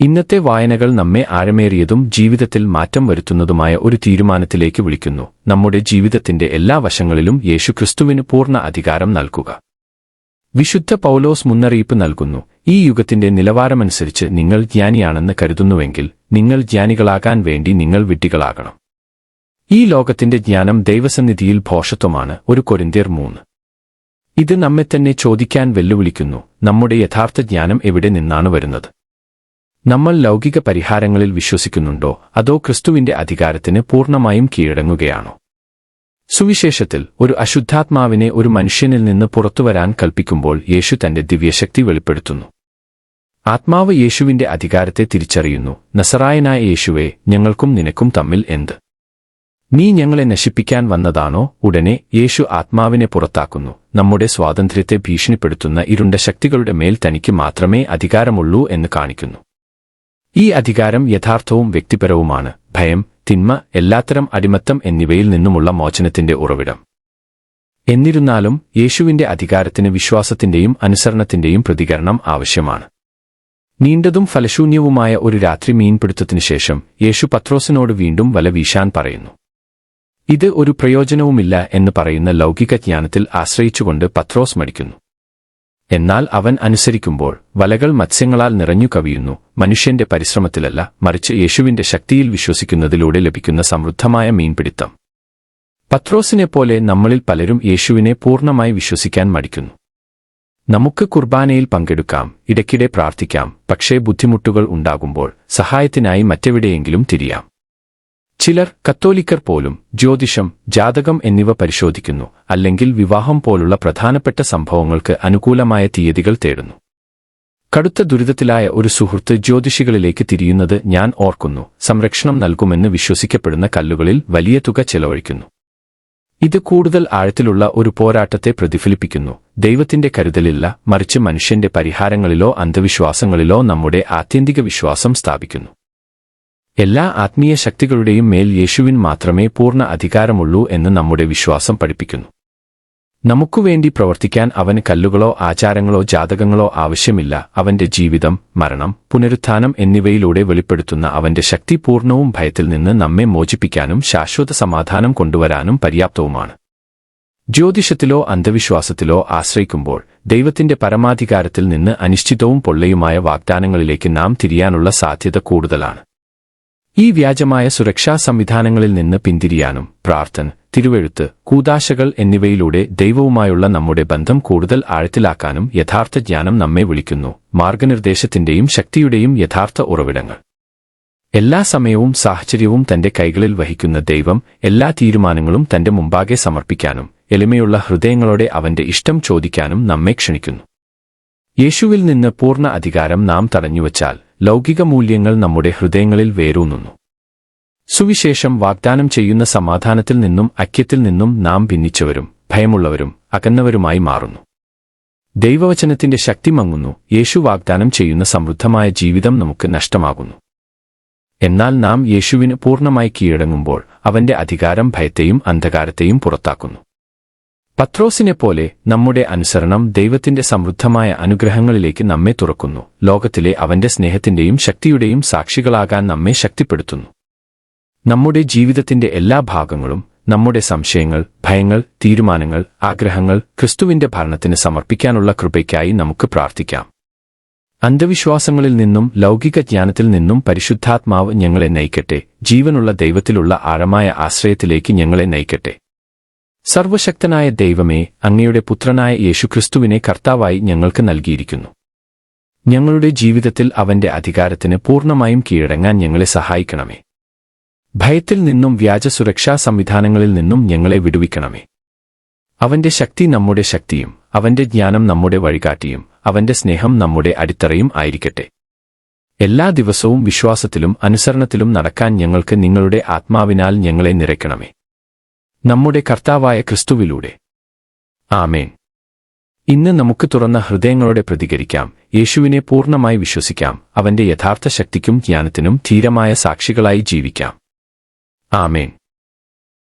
ഇന്നത്തെ വായനകൾ നമ്മെ ആഴമേറിയതും ജീവിതത്തിൽ മാറ്റം വരുത്തുന്നതുമായ ഒരു തീരുമാനത്തിലേക്ക് വിളിക്കുന്നു. നമ്മുടെ ജീവിതത്തിന്റെ എല്ലാ വശങ്ങളിലും യേശുക്രിസ്തുവിന് പൂർണ അധികാരം നൽകുക. വിശുദ്ധ പൗലോസ് മുന്നറിയിപ്പ് നൽകുന്നു. ഈ യുഗത്തിന്റെ നിലവാരമനുസരിച്ച് നിങ്ങൾ ജ്ഞാനിയാണെന്ന് കരുതുന്നുവെങ്കിൽ നിങ്ങൾ ജ്ഞാനികളാകാൻ വേണ്ടി നിങ്ങൾ വിഡ്ഢികളാകണം. ഈ ലോകത്തിന്റെ ജ്ഞാനം ദൈവസന്നിധിയിൽ ഭോഷത്വമാണ്. ഒരു കൊരിന്തിയർ മൂന്ന്. ഇത് നമ്മെ തന്നെ ചോദിക്കാൻ വെല്ലുവിളിക്കുന്നു. നമ്മുടെ യഥാർത്ഥ ജ്ഞാനം എവിടെ നിന്നാണ് വരുന്നത്? നമ്മൾ ലൗകിക പരിഹാരങ്ങളിൽ വിശ്വസിക്കുന്നുണ്ടോ? അതോ ക്രിസ്തുവിന്റെ അധികാരത്തിന് പൂർണമായും കീഴടങ്ങുകയാണോ? സുവിശേഷത്തിൽ ഒരു അശുദ്ധാത്മാവിനെ ഒരു മനുഷ്യനിൽ നിന്ന് പുറത്തുവരാൻ കൽപ്പിക്കുമ്പോൾ യേശു തന്റെ ദിവ്യശക്തി വെളിപ്പെടുത്തുന്നു. ആത്മാവ് യേശുവിന്റെ അധികാരത്തെ തിരിച്ചറിയുന്നു. നസറായനായ യേശുവെ ഞങ്ങൾക്കും നിനക്കും തമ്മിൽ എന്ത്? നീ ഞങ്ങളെ നശിപ്പിക്കാൻ വന്നതാണോ? ഉടനെ യേശു ആത്മാവിനെ പുറത്താക്കുന്നു. നമ്മുടെ സ്വാതന്ത്ര്യത്തെ ഭീഷണിപ്പെടുത്തുന്ന ഇരുണ്ട ശക്തികളുടെ മേൽ തനിക്ക് മാത്രമേ അധികാരമുള്ളൂ എന്ന് കാണിക്കുന്നു. ഈ അധികാരം യഥാർത്ഥവും വ്യക്തിപരവുമാണ്. ഭയം തിന്മ എല്ലാത്തരം അടിമത്തം എന്നിവയിൽ നിന്നുമുള്ള മോചനത്തിന്റെ ഉറവിടം. എന്നിരുന്നാലും യേശുവിന്റെ അധികാരത്തിന് വിശ്വാസത്തിന്റെയും അനുസരണത്തിന്റെയും പ്രതികരണം ആവശ്യമാണ്. നീണ്ടതും ഫലശൂന്യവുമായ ഒരു രാത്രി മീൻപിടുത്തത്തിനു ശേഷം യേശു പത്രോസിനോട് വീണ്ടും വല വീശാൻ പറയുന്നു. ഇത് ഒരു പ്രയോജനവുമില്ല എന്ന് പറയുന്ന ലൗകിക ജ്ഞാനത്തിൽ ആശ്രയിച്ചുകൊണ്ട് പത്രോസ് മടിക്കുന്നു. എന്നാൽ അവൻ അനുസരിക്കുമ്പോൾ വലകൾ മത്സ്യങ്ങളാൽ നിറഞ്ഞു കവിയുന്നു. മനുഷ്യന്റെ പരിശ്രമത്തിലല്ല മറിച്ച് യേശുവിന്റെ ശക്തിയിൽ വിശ്വസിക്കുന്നതിലൂടെ ലഭിക്കുന്ന സമൃദ്ധമായ മീൻപിടുത്തം. പത്രോസിനെപ്പോലെ നമ്മളിൽ പലരും യേശുവിനെ പൂർണമായി വിശ്വസിക്കാൻ മടിക്കുന്നു. നമുക്ക് കുർബാനയിൽ പങ്കെടുക്കാം ഇടയ്ക്കിടെ പ്രാർത്ഥിക്കാം പക്ഷേ ബുദ്ധിമുട്ടുകൾ ഉണ്ടാകുമ്പോൾ സഹായത്തിനായി മറ്റെവിടെയെങ്കിലും തിരിയാം. ചിലർ കത്തോലിക്കർ പോലും ജ്യോതിഷം ജാതകം എന്നിവ പരിശോധിക്കുന്നു അല്ലെങ്കിൽ വിവാഹം പോലുള്ള പ്രധാനപ്പെട്ട സംഭവങ്ങൾക്ക് അനുകൂലമായ തീയതികൾ തേടുന്നു. കടുത്ത ദുരിതത്തിലായ ഒരു സുഹൃത്ത് ജ്യോതിഷികളിലേക്ക് തിരിയുന്നത് ഞാൻ ഓർക്കുന്നു സംരക്ഷണം നൽകുമെന്ന് വിശ്വസിക്കപ്പെടുന്ന കല്ലുകളിൽ വലിയ തുക ചെലവഴിക്കുന്നു. ഇത് കൂടുതൽ ആഴത്തിലുള്ള ഒരു പോരാട്ടത്തെ പ്രതിഫലിപ്പിക്കുന്നു ദൈവത്തിന്റെ കരുതലില്ല മറിച്ച് മനുഷ്യന്റെ പരിഹാരങ്ങളിലോ അന്ധവിശ്വാസങ്ങളിലോ നമ്മുടെ ആത്യന്തിക വിശ്വാസം സ്ഥാപിക്കുന്നു. എല്ലാ ആത്മീയ ശക്തികളുടെയും മേൽ യേശുവിൻ മാത്രമേ പൂർണ അധികാരമുള്ളൂ എന്ന് നമ്മുടെ വിശ്വാസം പഠിപ്പിക്കുന്നു. നമുക്കുവേണ്ടി പ്രവർത്തിക്കാൻ അവന് കല്ലുകളോ ആചാരങ്ങളോ ജാതകങ്ങളോ ആവശ്യമില്ല. അവന്റെ ജീവിതം മരണം പുനരുത്ഥാനം എന്നിവയിലൂടെ വെളിപ്പെടുത്തുന്ന അവന്റെ ശക്തി പൂർണവും ഭയത്തിൽ നിന്ന് നമ്മെ മോചിപ്പിക്കാനും ശാശ്വത സമാധാനം കൊണ്ടുവരാനും പര്യാപ്തവുമാണ്. ജ്യോതിഷത്തിലോ അന്ധവിശ്വാസത്തിലോ ആശ്രയിക്കുമ്പോൾ ദൈവത്തിന്റെ പരമാധികാരത്തിൽ നിന്ന് അനിശ്ചിതവും പൊള്ളയുമായ വാഗ്ദാനങ്ങളിലേക്ക് നാം തിരിയാനുള്ള സാധ്യത കൂടുതലാണ്. ഈ വ്യാജമായ സുരക്ഷാ സംവിധാനങ്ങളിൽ നിന്ന് പിന്തിരിയാനും പ്രാർത്ഥന തിരുവെഴുത്ത് കൂതാശകൾ എന്നിവയിലൂടെ ദൈവവുമായുള്ള നമ്മുടെ ബന്ധം കൂടുതൽ ആഴത്തിലാക്കാനും യഥാർത്ഥ ജ്ഞാനം നമ്മെ വിളിക്കുന്നു. മാർഗനിർദ്ദേശത്തിന്റെയും ശക്തിയുടെയും യഥാർത്ഥ ഉറവിടങ്ങൾ. എല്ലാ സമയവും സാഹചര്യവും തന്റെ കൈകളിൽ വഹിക്കുന്ന ദൈവം എല്ലാ തീരുമാനങ്ങളും തന്റെ മുമ്പാകെ സമർപ്പിക്കാനും എളിമയുള്ള ഹൃദയങ്ങളോടെ അവന്റെ ഇഷ്ടം ചോദിക്കാനും നമ്മെ ക്ഷണിക്കുന്നു. യേശുവിൽ നിന്ന് പൂർണ അധികാരം നാം തടഞ്ഞുവച്ചാൽ ലൗകിക മൂല്യങ്ങൾ നമ്മുടെ ഹൃദയങ്ങളിൽ വേരൂന്നുന്നു. സുവിശേഷം വാഗ്ദാനം ചെയ്യുന്ന സമാധാനത്തിൽ നിന്നും ഐക്യത്തിൽ നിന്നും നാം ഭിന്നിച്ചവരും ഭയമുള്ളവരും അകന്നവരുമായി മാറുന്നു. ദൈവവചനത്തിന്റെ ശക്തി മങ്ങുന്നു യേശു വാഗ്ദാനം ചെയ്യുന്ന സമൃദ്ധമായ ജീവിതം നമുക്ക് നഷ്ടമാകുന്നു. എന്നാൽ നാം യേശുവിന് പൂർണമായി കീഴടങ്ങുമ്പോൾ അവന്റെ അധികാരം ഭയത്തെയും അന്ധകാരത്തെയും പുറത്താക്കുന്നു. പത്രോസിനെപ്പോലെ നമ്മുടെ അനുസരണം ദൈവത്തിന്റെ സമൃദ്ധമായ അനുഗ്രഹങ്ങളിലേക്ക് നമ്മെ തുറക്കുന്നു. ലോകത്തിലെ അവന്റെ സ്നേഹത്തിന്റെയും ശക്തിയുടെയും സാക്ഷികളാകാൻ നമ്മെ ശക്തിപ്പെടുത്തുന്നു. നമ്മുടെ ജീവിതത്തിന്റെ എല്ലാ ഭാഗങ്ങളും നമ്മുടെ സംശയങ്ങൾ ഭയങ്ങൾ തീരുമാനങ്ങൾ ആഗ്രഹങ്ങൾ ക്രിസ്തുവിന്റെ ഭരണത്തിന് സമർപ്പിക്കാനുള്ള കൃപയ്ക്കായി നമുക്ക് പ്രാർത്ഥിക്കാം. അന്ധവിശ്വാസങ്ങളിൽ നിന്നും ലൗകിക ജ്ഞാനത്തിൽ നിന്നും പരിശുദ്ധാത്മാവ് ഞങ്ങളെ നയിക്കട്ടെ. ജീവനുള്ള ദൈവത്തിലുള്ള ആഴമായ ആശ്രയത്തിലേക്ക് ഞങ്ങളെ നയിക്കട്ടെ. സർവശക്തനായ ദൈവമേ അങ്ങയുടെ പുത്രനായ യേശുക്രിസ്തുവിനെ കർത്താവായി ഞങ്ങൾക്ക് നൽകിയിരിക്കുന്നു. ഞങ്ങളുടെ ജീവിതത്തിൽ അവന്റെ അധികാരത്തിന് പൂർണമായും കീഴടങ്ങാൻ ഞങ്ങളെ സഹായിക്കണമേ. ഭയത്തിൽ നിന്നും വ്യാജ സുരക്ഷാ സംവിധാനങ്ങളിൽ നിന്നും ഞങ്ങളെ വിടുവിക്കണമേ. അവന്റെ ശക്തി നമ്മുടെ ശക്തിയും അവന്റെ ജ്ഞാനം നമ്മുടെ വഴികാട്ടിയും അവന്റെ സ്നേഹം നമ്മുടെ അടിത്തറയും ആയിരിക്കട്ടെ. എല്ലാ ദിവസവും വിശ്വാസത്തിലും അനുസരണത്തിലും നടക്കാൻ ഞങ്ങൾക്ക് നിങ്ങളുടെ ആത്മാവിനാൽ ഞങ്ങളെ നിറയ്ക്കണമേ. നമ്മുടെ കർത്താവായ ക്രിസ്തുവിലൂടെ. ആമേൻ. ഇന്ന് നമുക്ക് തുറന്ന ഹൃദയങ്ങളോടെ പ്രതികരിക്കാം. യേശുവിനെ പൂർണമായി വിശ്വസിക്കാം. അവന്റെ യഥാർത്ഥ ശക്തിക്കും ജ്ഞാനത്തിനും ധീരമായ സാക്ഷികളായി ജീവിക്കാം. ആമേൻ.